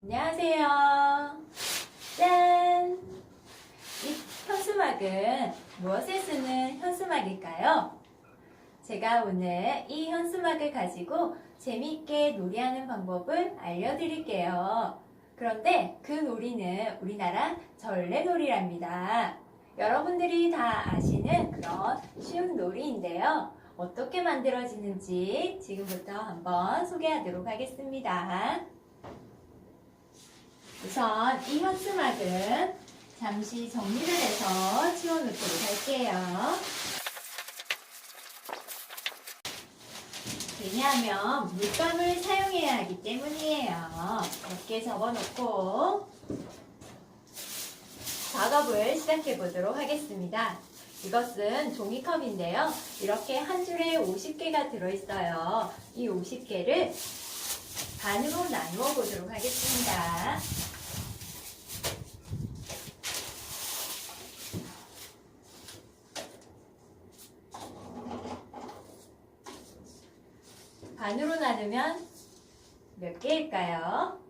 안녕하세요. 짠! 이 현수막은 무엇에 쓰는 현수막일까요? 제가 오늘 이 현수막을 가지고 재미있게 놀이하는 방법을 알려드릴게요. 그런데 그 놀이는 우리나라 전래놀이랍니다. 여러분들이 다 아시는 그런 쉬운 놀이인데요. 어떻게 만들어지는지 지금부터 한번 소개하도록 하겠습니다. 우선 이 현수막은 잠시 정리를 해서 치워놓도록 할게요. 왜냐하면 물감을 사용해야 하기 때문이에요. 이렇게 접어놓고 작업을 시작해 보도록 하겠습니다. 이것은 종이컵인데요. 이렇게 한 줄에 50개가 들어있어요. 이 50개를 반으로 나누어 보도록 하겠습니다. 반으로 나누면 몇 개일까요?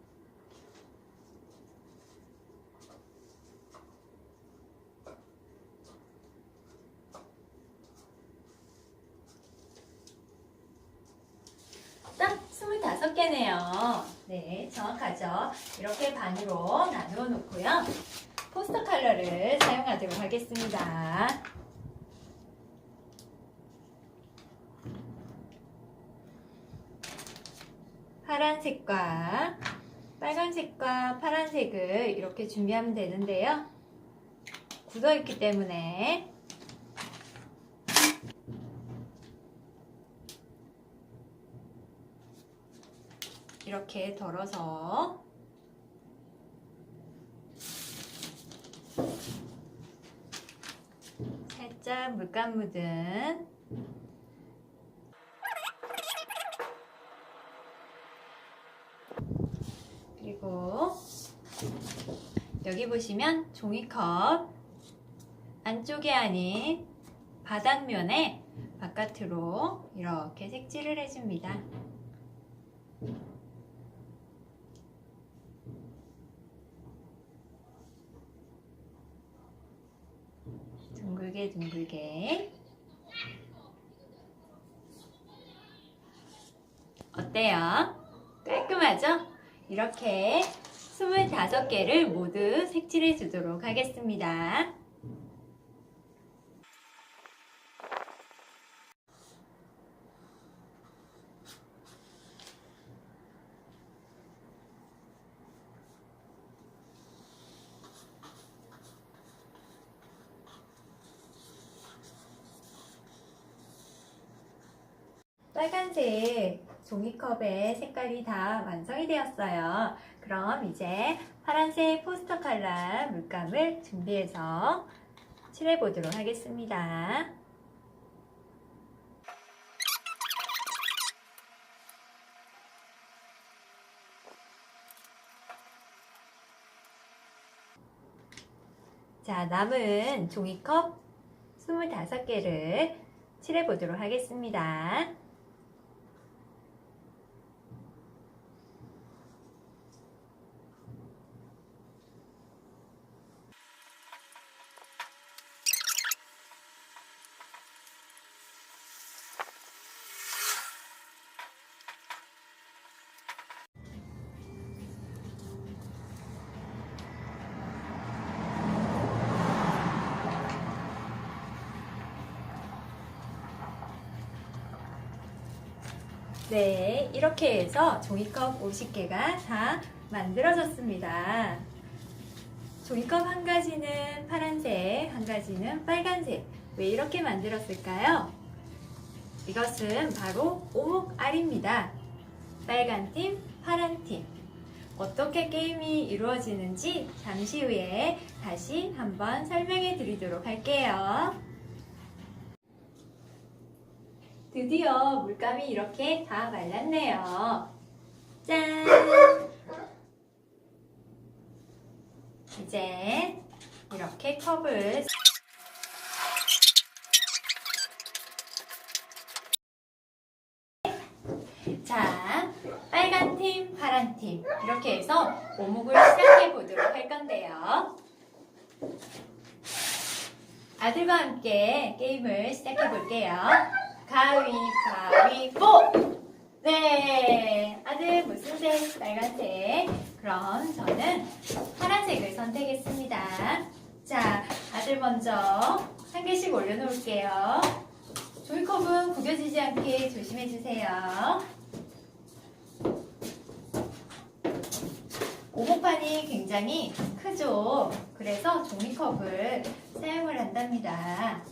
딱 25개네요. 네, 정확하죠. 이렇게 반으로 나누어 놓고요. 포스터 컬러를 사용하도록 하겠습니다. 파란색과 빨간색과 파란색을 이렇게 준비하면 되는데요. 굳어있기 때문에 이렇게 덜어서 살짝 물감 묻은 그리고 여기 보시면 종이컵 안쪽이 아닌 바닥면에 바깥으로 이렇게 색칠을 해줍니다. 둥글게 둥글게 어때요? 깔끔하죠? 이렇게 25개를 모두 색칠해 주도록 하겠습니다. 빨간색 종이컵의 색깔이 다 완성이 되었어요. 그럼 이제 파란색 포스터 컬러 물감을 준비해서 칠해 보도록 하겠습니다. 자, 남은 종이컵 25개를 칠해 보도록 하겠습니다. 네, 이렇게 해서 종이컵 50개가 다 만들어졌습니다. 종이컵 한 가지는 파란색, 한 가지는 빨간색. 왜 이렇게 만들었을까요? 이것은 바로 오목알입니다. 빨간 팀, 파란 팀. 어떻게 게임이 이루어지는지 잠시 후에 다시 한번 설명해 드리도록 할게요. 드디어 물감이 이렇게 다 말랐네요. 짠! 이제 이렇게 컵을 자, 빨간 팀, 파란 팀 이렇게 해서 오목을 시작해 보도록 할 건데요. 아들과 함께 게임을 시작해 볼게요. 가위바위보! 네, 아들 무슨 색? 빨간색. 그럼 저는 파란색을 선택했습니다. 자, 아들 먼저 한 개씩 올려놓을게요. 종이컵은 구겨지지 않게 조심해주세요. 오목판이 굉장히 크죠. 그래서 종이컵을 사용을 한답니다.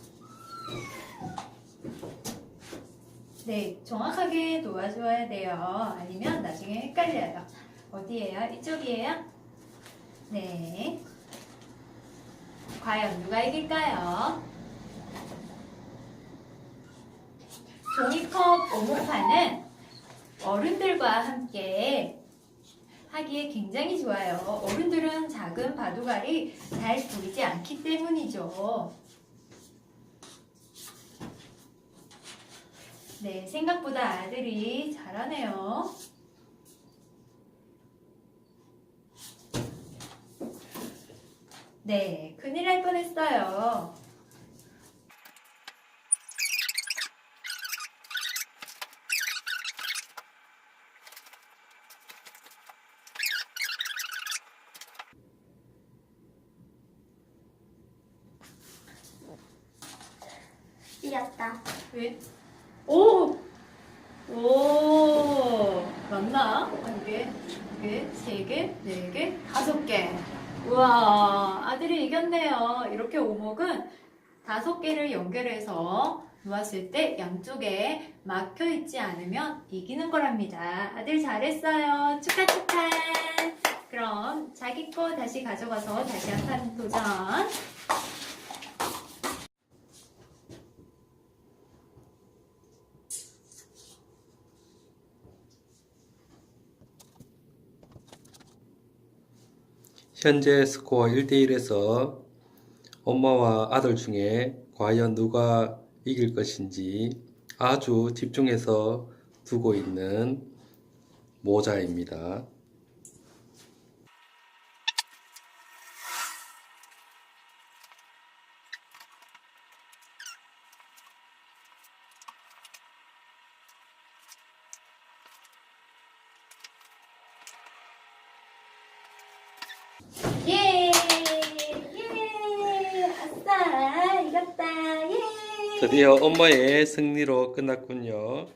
네, 정확하게 놓아줘야 돼요. 아니면 나중에 헷갈려요. 어디예요? 이쪽이에요? 네. 과연 누가 이길까요? 종이컵 오목판은 어른들과 함께 하기에 굉장히 좋아요. 어른들은 작은 바둑알이 잘 보이지 않기 때문이죠. 네, 생각보다 아들이 잘하네요. 네, 큰일 날 뻔했어요. 이겼다. 왜? 오! 오! 맞나? 한 개, 두 개, 세 개, 네 개, 다섯 개. 우와, 아들이 이겼네요. 이렇게 오목은 다섯 개를 연결해서 놓았을 때 양쪽에 막혀 있지 않으면 이기는 거랍니다. 아들 잘했어요. 축하 축하. 그럼 자기 거 다시 가져가서 다시 한 판 도전. 현재 스코어 1대1에서 엄마와 아들 중에 과연 누가 이길 것인지 아주 집중해서 두고 있는 모자입니다. 예! 예! 아싸! 이겼다! 예! 드디어 엄마의 승리로 끝났군요.